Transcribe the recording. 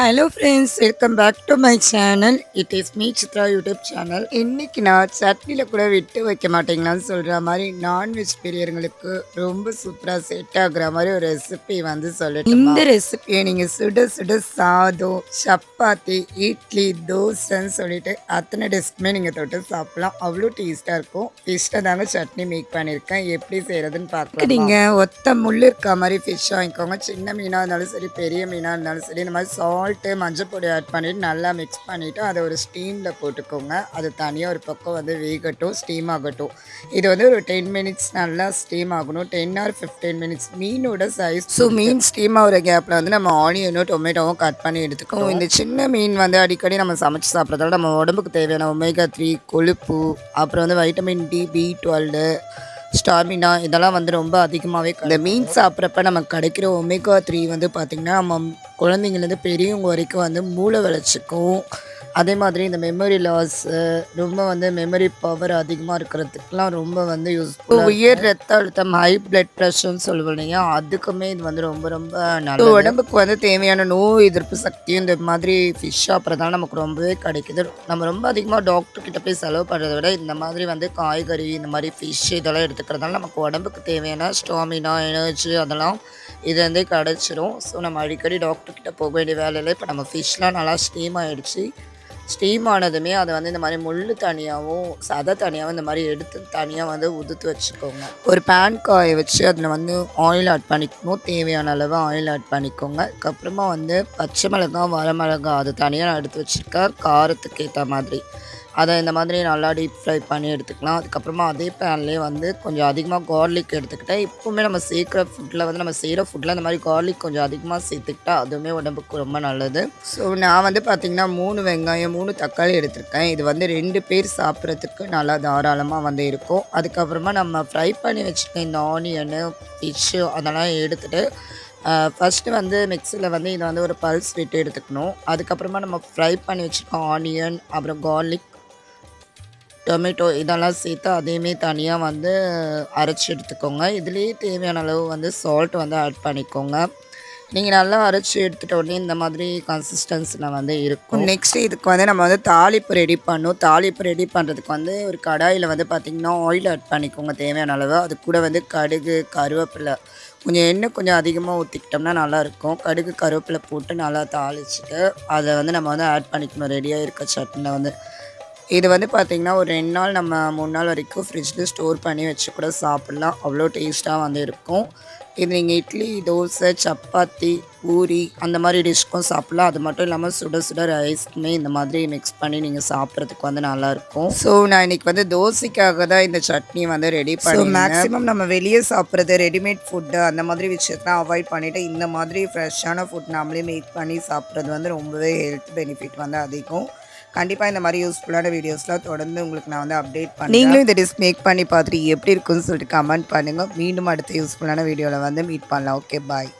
Hello friends welcome back to my channel it is me Chitra YouTube channel இன்னைக்கு நான் சட்னியில் கூட விட்டு வைக்க மாட்டீங்களான்னு சொல்கிற மாதிரி நான்வெஜ் பிரியர்களுக்கு ரொம்ப சூப்பராக செட் ஆகுற மாதிரி ஒரு ரெசிபி வந்து சொல்லிட்டு இந்த ரெசிபியை நீங்கள் சுட சுட சாதம் சப்பாத்தி இட்லி தோசைன்னு சொல்லிட்டு அத்தனை டிஷ்க்குமே நீங்கள் தொட்டு சாப்பிடலாம். அவ்வளோ டேஸ்ட்டாக இருக்கும். ஃபிஷ்ஷை தாங்க சட்னி மேக் பண்ணியிருக்கேன். எப்படி செய்கிறதுன்னு பார்க்கலாம்? நீங்கள் ஒத்த முள் இருக்க மாதிரி ஃபிஷ் வாங்கிக்கோங்க. சின்ன மீனாக இருந்தாலும் சரி பெரிய மீனாக இருந்தாலும் சரி இந்த மாதிரி சால்ட்டு மஞ்சள் பொடி ஆட் பண்ணிவிட்டு நல்லா மிக்ஸ் பண்ணிவிட்டு அதை ஒரு ஸ்டீமில் போட்டுக்கோங்க. அது தனியாக ஒரு பக்கம் வந்து வேகட்டும் ஸ்டீம் ஆகட்டும். இது வந்து ஒரு டென் மினிட்ஸ் நல்லா ஸ்டீம் ஆகணும். டென் ஆர் ஃபிஃப்டீன் மினிட்ஸ் மீனோட சைஸ் ஸோ மீன் ஸ்டீம் ஆகிற கேப்பில் வந்து நம்ம ஆனியனும் டொமேட்டோவும் கட் பண்ணி எடுத்துக்கோம் இந்த சின்ன மீன் வந்து அடிக்கடி நம்ம சமைச்சு சாப்பிட்றதால நம்ம உடம்புக்கு தேவையான ஒமேகா த்ரீ கொழுப்பு அப்புறம் வந்து vitamin D B twelve stamina இதெல்லாம் வந்து ரொம்ப அதிகமாகவே இந்த மீன் சாப்பிட்றப்ப நமக்கு கிடைக்கிற ஒமேகா த்ரீ வந்து பார்த்திங்கன்னா நம்ம குழந்தைங்கலேருந்து பெரியவங்க வரைக்கும் வந்து மூளை வளர்ச்சிக்கும் அதே மாதிரி இந்த மெமரி லாஸ் ரொம்ப வந்து மெமரி பவர் அதிகமாக இருக்கிறதுக்குலாம் ரொம்ப வந்து யூஸ்ஃபுல் உயர் ரத்த அழுத்தம் ஹை பிளட் ப்ரெஷர்னு சொல்லுவோம் இல்லையா? அதுக்குமே இது வந்து ரொம்ப ரொம்ப நல்லது. உடம்புக்கு வந்து தேவையான நோய் எதிர்ப்பு சக்தியும் இந்த மாதிரி ஃபிஷ் சாப்பிட்றதால நமக்கு ரொம்பவே கிடைக்குது. நம்ம ரொம்ப அதிகமாக டாக்டர் கிட்ட போய் செலவு பண்ணுறத விட இந்த மாதிரி வந்து காய்கறி இந்த மாதிரி ஃபிஷ் இதெல்லாம் எடுத்துக்கிறதால நமக்கு உடம்புக்கு தேவையான ஸ்டாமினா எனர்ஜி அதெல்லாம் இது வந்து கிடச்சிரும். ஸோ நம்ம அடிக்கடி டாக்டர் கிட்ட போக வேண்டிய வேலையில் இப்போ நம்ம ஃபிஷ்லாம் நல்லா ஸ்டீம் ஆகிடுச்சு ஸ்டீம் ஆனதுமே அதை வந்து இந்த மாதிரி முள் தனியாகவும் சதை தனியாகவும் இந்த மாதிரி எடுத்து தனியாக வந்து உதுத்து வச்சுக்கோங்க. ஒரு பேன் காய வச்சு அதில் வந்து ஆயில் ஆட் பண்ணிக்கணும். தேவையான அளவு ஆயில் ஆட் பண்ணிக்கோங்க. அதுக்கப்புறமா வந்து பச்சை மிளகாய் வரமிளகாய் அது தனியாக நான் எடுத்து வச்சுருக்கேன். காரத்துக்கு ஏற்ற மாதிரி. அதை இந்த மாதிரி நல்லா டீப் ஃப்ரை பண்ணி எடுத்துக்கலாம். அதுக்கப்புறமா அதே பேன்லேயே வந்து கொஞ்சம் அதிகமாக கார்லிக் எடுத்துக்கிட்டேன் இப்போவுமே நம்ம சேர்க்குற ஃபுட்டில் வந்து நம்ம செய்கிற ஃபுட்டில் இந்த மாதிரி கார்லிக் கொஞ்சம் அதிகமாக சேர்த்துக்கிட்டா அதுவுமே உடம்புக்கு ரொம்ப நல்லது. ஸோ நான் வந்து பார்த்திங்கன்னா மூணு வெங்காயம் மூணு தக்காளி எடுத்திருக்கேன். இது வந்து ரெண்டு பேர் சாப்பிட்றதுக்கு நல்லா தாராளமாக வந்து இருக்கும். அதுக்கப்புறமா நம்ம ஃப்ரை பண்ணி வச்சுருக்க இந்த ஆனியனு ஃபிஷ்ஷு அதெல்லாம் எடுத்துகிட்டு ஃபஸ்ட்டு வந்து மிக்சியில் வந்து இதை வந்து ஒரு பல்ஸ் விட்டு எடுத்துக்கணும். அதுக்கப்புறமா நம்ம ஃப்ரை பண்ணி வச்சுருக்கோம் ஆனியன் அப்புறம் கார்லிக் டொமேட்டோ இதெல்லாம் சேர்த்து அதையுமே தனியாக வந்து அரைச்சி எடுத்துக்கோங்க. இதுலேயே தேவையான அளவு வந்து சால்ட் வந்து ஆட் பண்ணிக்கோங்க. நீங்கள் நல்லா அரைச்சி எடுத்துகிட்ட உடனே இந்த மாதிரி கன்சிஸ்டன்ஸில் வந்து இருக்கும். நெக்ஸ்ட் இதுக்கு வந்து நம்ம வந்து தாளிப்பு ரெடி பண்ணணும். தாளிப்பு ரெடி பண்ணுறதுக்கு வந்து ஒரு கடாயில் வந்து பார்த்திங்கன்னா ஆயில் ஆட் பண்ணிக்கோங்க தேவையான அளவு. அது கூட வந்து கடுகு கருவேப்பிலை. கொஞ்சம் எண்ணெய் கொஞ்சம் அதிகமாக ஊற்றிக்கிட்டோம்னா நல்லாயிருக்கும். கடுகு கருவேப்பிலை போட்டு நல்லா தாளிச்சுட்டு அதை வந்து நம்ம வந்து ஆட் பண்ணிக்கணும். ரெடியாக இருக்க சட்னியில் வந்து. இது வந்து பார்த்திங்கன்னா ஒரு ரெண்டு நாள் நம்ம மூணு நாள் வரைக்கும் ஃப்ரிட்ஜில் ஸ்டோர் பண்ணி வச்சு கூட சாப்பிட்லாம். அவ்வளோ டேஸ்ட்டாக வந்து இருக்கும். இது நீங்கள் இட்லி தோசை சப்பாத்தி பூரி அந்த மாதிரி டிஷ்க்கும் சாப்பிட்லாம். அது மட்டும் இல்லாமல் சுட சுட ரைஸ்க்குமே இந்த மாதிரி மிக்ஸ் பண்ணி நீங்கள் சாப்பிட்றதுக்கு வந்து நல்லாயிருக்கும் ஸோ நான் இன்றைக்கி வந்து தோசைக்காக தான் இந்த சட்னி வந்து ரெடி பண்ணி மேக்ஸிமம் நம்ம வெளியே சாப்பிட்றது ரெடிமேட் ஃபுட்டு அந்த மாதிரி விஷயத்தான் அவாய்ட் பண்ணிவிட்டு இந்த மாதிரி ஃப்ரெஷ்ஷான ஃபுட் நம்மளே மேக் பண்ணி சாப்பிட்றது வந்து ரொம்பவே ஹெல்த் பெனிஃபிட் வந்து அதிகம். கண்டிப்பாக இந்த மாதிரி யூஸ்ஃபுல்லான வீடியோஸ்லாம் தொடர்ந்து உங்களுக்கு நான் வந்து அப்டேட் பண்ணேன் நீங்களும் இந்த டிஷ் மேக் பண்ணி பார்த்துட்டு எப்படி இருக்குன்னு சொல்லிட்டு கமெண்ட் பண்ணுங்கள் மீண்டும் அடுத்த யூஸ்ஃபுல்லான வீடியோவில் வந்து மீட் பண்ணலாம். Okay bye